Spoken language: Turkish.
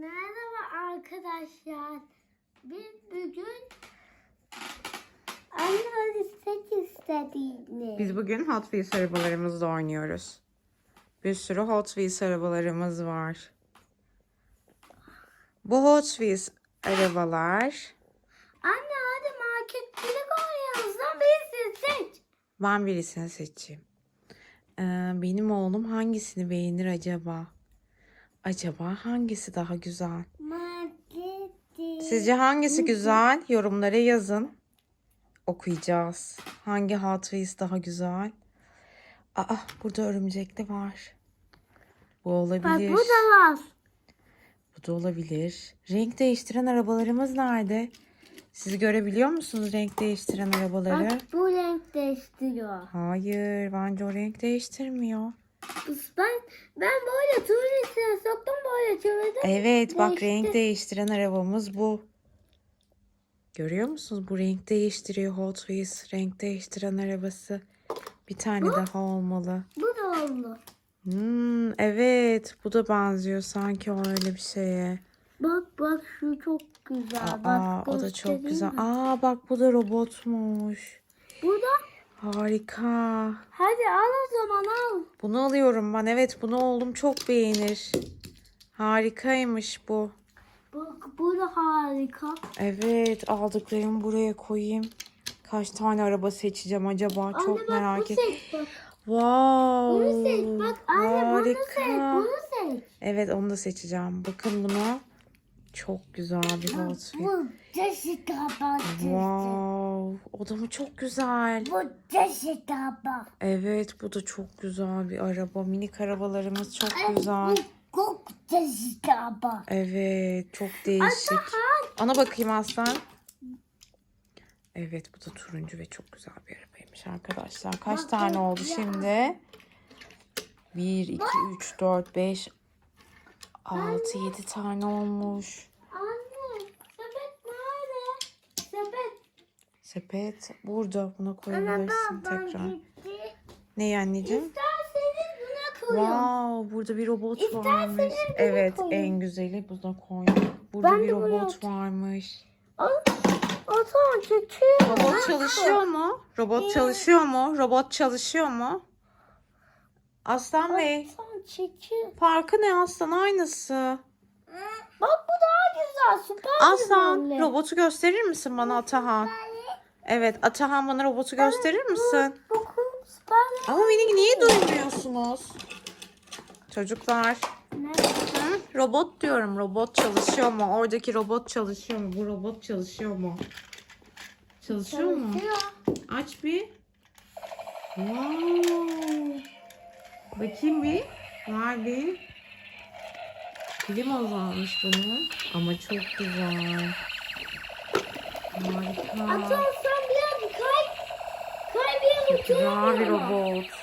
Merhaba arkadaşlar. Biz bugün anne istek istediğini. Biz bugün Hot Wheels arabalarımızla oynuyoruz. Bir sürü Hot Wheels arabalarımız var. Bu Hot Wheels arabalar Anne hadi marketçilik oynuyoruz lan birisi seç. ben birisini seçeyim. Ee, benim oğlum hangisini beğenir acaba? Acaba hangisi daha güzel? Sizce hangisi güzel? Yorumlara yazın. Okuyacağız. Hangi Hot Wheels daha güzel? Aa burada örümcekli var. Bu olabilir. Bak bu da var. Bu da olabilir. Renk değiştiren arabalarımız nerede? Siz görebiliyor musunuz renk değiştiren arabaları? Bak bu renk değiştiriyor. Hayır, bence o renk değiştirmiyor. Ben ben böyle içine soktum böyle çevirdim. Evet, bak Değişti. renk değiştiren arabamız bu. Görüyor musunuz? Bu renk değiştiriyor Hot Wheels. Renk değiştiren arabası. Bir tane daha olmalı. Bu da oldu. Hmm, evet, bu da benziyor sanki öyle bir şeye. Bak bak şu çok güzel. Aa, bak o da çok güzel. mi? Aa, bak bu da robotmuş. Bu da Harika. hadi al o zaman al. Bunu alıyorum ben. Evet bunu oğlum çok beğenir. Harikaymış bu. Bak bu da harika. Evet aldıklarımı buraya koyayım. Kaç tane araba seçeceğim acaba? Çok anne bak merak bu et. seç bak. Wow. Bunu seç bak anne bunu seç bunu seç. Evet onu da seçeceğim. Bakın buna. Çok güzel bir Wheels. Bu Jessica bak. Wow. O da mı çok güzel? Bu Jessica bak. Evet bu da çok güzel bir araba. Minik arabalarımız çok güzel. Bu Kok Jessica bak. Evet çok değişik. Ana bakayım aslan. Evet bu da turuncu ve çok güzel bir arabaymış arkadaşlar. Kaç Bak, tane oldu ya. şimdi? 1, 2, 3, 4, 5, 6, 7 tane olmuş. Anne sepet nerede? Sepet. Sepet burada buna koyabilirsin tekrar. gitti. Ne anneciğim? İsterseniz buna koyun. Wow burada bir robot İsterseniz varmış. Evet koyun. en güzeli buna koydum. Burada Ben bir bunu robot yapacağım. varmış. Al. Atan çekiyor. Robot çalışıyor mu? Robot çalışıyor mu? Robot çalışıyor mu? Aslan Bey, çekiyor. parkı ne aslan aynısı. Bak bu daha güzel. Süper Aslan, güzel. robotu gösterir misin bana Atahan? Evet, Atahan bana robotu gösterir misin? Ama beni niye duymuyorsunuz? Çocuklar, hı? robot diyorum. Robot çalışıyor mu? Oradaki robot çalışıyor mu? Bu robot çalışıyor mu? Çalışıyor mu? Aç bir. Wow. Bakayım bir. Var bir. Film azalmış bunun. Ama çok güzel. Harika. Atan sen biraz kay. Kay bir Çok güzel bir uçuyor. robot.